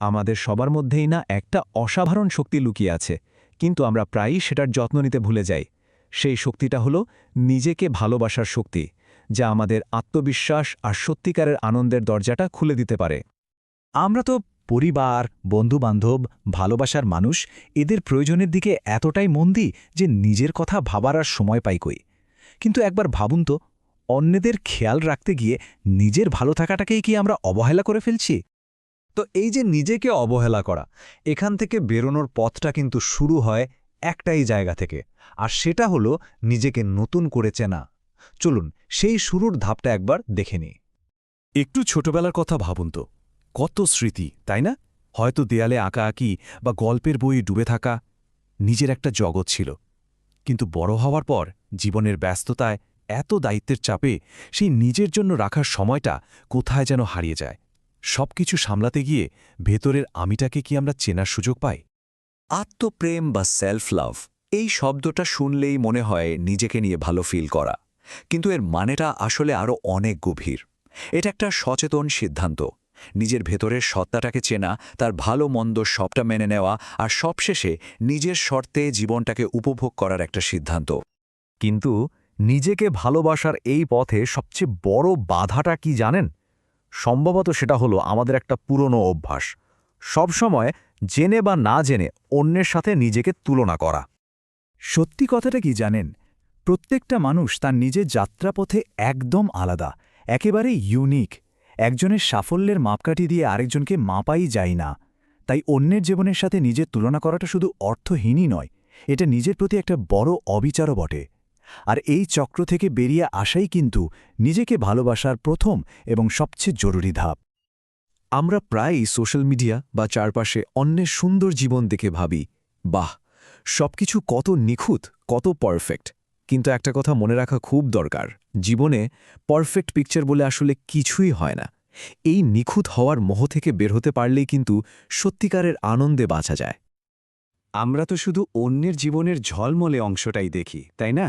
আমাদের সবার মধ্যেই না একটা অসাধারণ শক্তি লুকিয়ে আছে, কিন্তু আমরা প্রায়ই সেটার যত্ন নিতে ভুলে যাই। সেই শক্তিটা হলো নিজেকে ভালোবাসার শক্তি, যা আমাদের আত্মবিশ্বাস আর সত্যিকারের আনন্দের দরজাটা খুলে দিতে পারে। আমরা তো পরিবার, বন্ধুবান্ধব, ভালোবাসার মানুষ, এদের প্রয়োজনের দিকে এতটাই মন দিই যে নিজের কথা ভাবার আর সময় পাই কই। কিন্তু একবার ভাবুন তো, অন্যদের খেয়াল রাখতে গিয়ে নিজের ভালো থাকাটাকেই কি আমরা অবহেলা করে ফেলছি? তো এই যে নিজেকে অবহেলা করা, এখান থেকে বেরোনোর পথটা কিন্তু শুরু হয় একটাই জায়গা থেকে, আর সেটা হলো নিজেকে নতুন করে চেনা। চলুন সেই শুরুর ধাপটা একবার দেখে নিই। একটু ছোটবেলার কথা ভাবুন তো, কত স্মৃতি, তাই না? হয়তো দেয়ালে আঁকা আঁকি বা গল্পের বইয়ে ডুবে থাকা নিজের একটা জগৎ ছিল। কিন্তু বড় হওয়ার পর জীবনের ব্যস্ততায় এত দায়িত্বের চাপে সেই নিজের জন্য রাখার সময়টা কোথায় যেন হারিয়ে যায়। সবকিছু সামলাতে গিয়ে ভেতরের আমিটাকে কি আমরা চেনার সুযোগ পাই? আত্মপ্রেম বা সেলফ লাভ এই শব্দটা শুনলেই মনে হয় নিজেকে নিয়ে ভালো ফিল করা। কিন্তু এর মানেটা আসলে আরও অনেক গভীর। এটা একটা সচেতন সিদ্ধান্ত। নিজের ভেতরের সত্তাটাকে চেনা, তার ভালো মন্দ সবটা মেনে নেওয়া আর সবশেষে নিজের শর্তে জীবনটাকে উপভোগ করার একটা সিদ্ধান্ত। কিন্তু নিজেকে ভালোবাসার এই পথে সবচেয়ে বড় বাধাটা কি জানেন? সম্ভবত সেটা হলো আমাদের একটা পুরনো অভ্যাস। সবসময় জেনে বা না জেনে অন্যের সাথে নিজেকে তুলনা করা। সত্যি কথাটা কি জানেন? প্রত্যেকটা মানুষ তার নিজের যাত্রাপথে একদম আলাদা একেবারে ইউনিক একজনের সাফল্যের মাপকাঠি দিয়ে আরেকজনকে মাপাই যায় না। তাই অন্যের জীবনের সাথে নিজের তুলনা করাটা শুধু অর্থহীনই নয়, এটা নিজের প্রতি একটা বড় অবিচারও বটে। আর এই চক্র থেকে বেরিয়ে আসাই কিন্তু নিজেকে ভালোবাসার প্রথম এবং সবচেয়ে জরুরি ধাপ। আমরা প্রায়ই সোশ্যাল মিডিয়া বা চারপাশে অন্যের সুন্দর জীবন দেখে ভাবি, বাহ, সবকিছু কত নিখুঁত, কত পারফেক্ট কিন্তু একটা কথা মনে রাখা খুব দরকার, জীবনে পারফেক্ট পিকচার বলে আসলে কিছুই হয় না। এই নিখুঁত হওয়ার মোহ থেকে বের হতে পারলেই কিন্তু সত্যিকারের আনন্দে বাঁচা যায়। আমরা তো শুধু অন্যের জীবনের ঝলমলে অংশটাই দেখি, তাই না?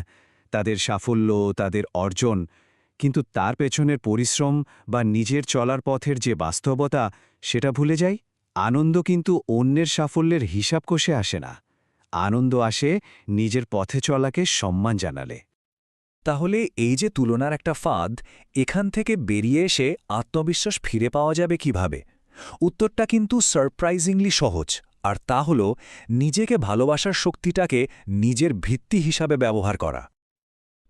তাদের সাফল্য, তাদের অর্জন, কিন্তু তার পেছনের পরিশ্রম বা নিজের চলার পথের যে বাস্তবতা, সেটা ভুলে যাই? আনন্দ কিন্তু অন্যের সাফল্যের হিসাব কষে আসে না। আনন্দ আসে নিজের পথে চলাকে সম্মান জানালে। তাহলে এই যে তুলনার একটা ফাঁদ, এখান থেকে বেরিয়ে এসে আত্মবিশ্বাস ফিরে পাওয়া যাবে কীভাবে? উত্তরটা কিন্তু সারপ্রাইজিংলি সহজ, আর তা হল নিজেকে ভালোবাসার শক্তিটাকে নিজের ভিত্তি হিসাবে ব্যবহার করা।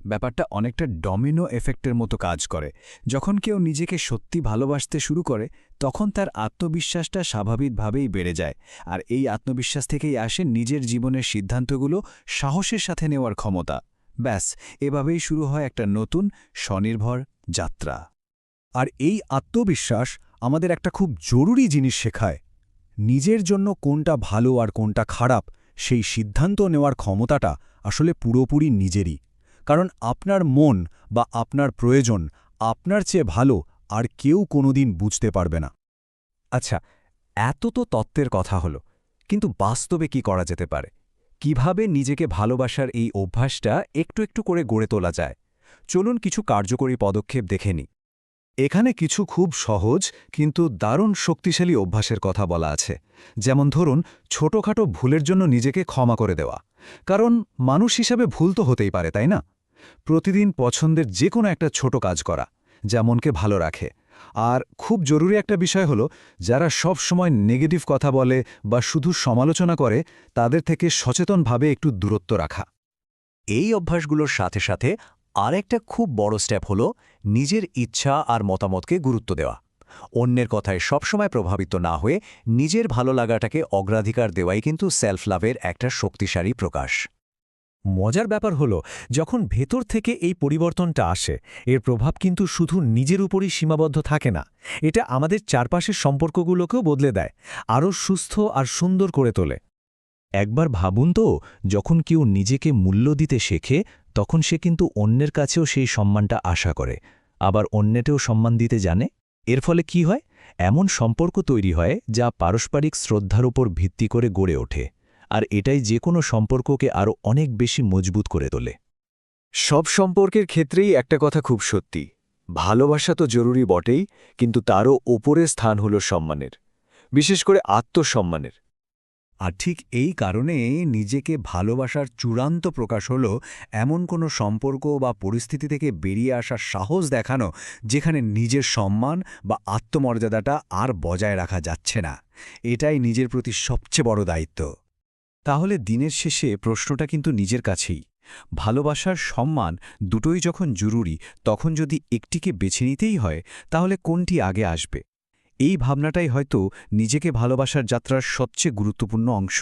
ব্যাপারটা অনেকটা ডমিনো এফেক্টের মতো কাজ করে। যখন কেউ নিজেকে সত্যি ভালোবাসতে শুরু করে, তখন তার আত্মবিশ্বাসটা স্বাভাবিকভাবেই বেড়ে যায়। আর এই আত্মবিশ্বাস থেকেই আসে নিজের জীবনের সিদ্ধান্তগুলো সাহসের সাথে নেওয়ার ক্ষমতা। ব্যাস, এভাবেই শুরু হয় একটা নতুন, স্বনির্ভর যাত্রা। আর এই আত্মবিশ্বাস আমাদের একটা খুব জরুরি জিনিস শেখায়। নিজের জন্য কোনটা ভালো আর কোনটা খারাপ, সেই সিদ্ধান্ত নেওয়ার ক্ষমতাটা আসলে পুরোপুরি নিজেরই। কারণ আপনার মন বা আপনার প্রয়োজন আপনার চেয়ে ভালো আর কেউ কোনোদিন বুঝতে পারবে না। আচ্ছা এত তো তত্ত্বের কথা হলো, কিন্তু বাস্তবে কি করা যেতে পারে? কীভাবে নিজেকে ভালোবাসার এই অভ্যাসটা একটু একটু করে গড়ে তোলা যায়? চলুন কিছু কার্যকরী পদক্ষেপ দেখে নিই। এখানে কিছু খুব সহজ কিন্তু দারুণ শক্তিশালী অভ্যাসের কথা বলা আছে। যেমন ধরুন, ছোটখাটো ভুলের জন্য নিজেকে ক্ষমা করে দেওয়া। কারণ মানুষ হিসাবে ভুল তো হতেই পারে, তাই না? প্রতিদিন পছন্দের যে কোনো একটা ছোট কাজ করা, যা মনকে ভালো রাখে। আর খুব জরুরি একটা বিষয় হলো, যারা সব সময় নেগেটিভ কথা বলে বা শুধু সমালোচনা করে, তাদের থেকে সচেতনভাবে একটু দূরত্ব রাখা। এই অভ্যাসগুলোর সাথে সাথে আরেকটা খুব বড় স্টেপ হলো, নিজের ইচ্ছা আর মতামতকে গুরুত্ব দেওয়া। অন্যের কথায় সবসময় প্রভাবিত না হয়ে নিজের ভালো লাগাটাকে অগ্রাধিকার দেওয়াই কিন্তু সেলফ লাভের একটা শক্তিশালী প্রকাশ। মজার ব্যাপার হল, যখন ভেতর থেকে এই পরিবর্তনটা আসে, এর প্রভাব কিন্তু শুধু নিজের উপরই সীমাবদ্ধ থাকে না। এটা আমাদের চারপাশের সম্পর্কগুলোকেও বদলে দেয়, আরও সুস্থ আর সুন্দর করে তোলে। একবার ভাবুন তো, যখন কেউ নিজেকে মূল্য দিতে শেখে, তখন সে কিন্তু অন্যের কাছেও সেই সম্মানটা আশা করে। আবার অন্যেতেও সম্মান দিতে জানে। এর ফলে কি হয়? এমন সম্পর্ক তৈরি হয় যা পারস্পরিক শ্রদ্ধার উপর ভিত্তি করে গড়ে ওঠে। আর এটাই যে কোনো সম্পর্ককে আরও অনেক বেশি মজবুত করে তোলে। সব সম্পর্কের ক্ষেত্রেই একটা কথা খুব সত্যি। ভালোবাসা তো জরুরি বটেই কিন্তু তারও ওপরে স্থান হল সম্মানের। বিশেষ করে আত্মসম্মানের। আর ঠিক এই কারণে নিজেকে ভালোবাসার চূড়ান্ত প্রকাশ হল এমন কোনো সম্পর্ক বা পরিস্থিতি থেকে বেরিয়ে আসার সাহস দেখানো যেখানে নিজের সম্মান বা আত্মমর্যাদাটা আর বজায় রাখা যাচ্ছে না। এটাই নিজের প্রতি সবচেয়ে বড় দায়িত্ব। তাহলে দিনের শেষে প্রশ্নটা কিন্তু নিজের কাছেই। ভালোবাসার সম্মান দুটোই যখন জরুরি, তখন যদি একটিকে বেছে নিতেই হয়, তাহলে কোনটি আগে আসবে? এই ভাবনাটাই হয়তো নিজেকে ভালোবাসার যাত্রার সবচেয়ে গুরুত্বপূর্ণ অংশ।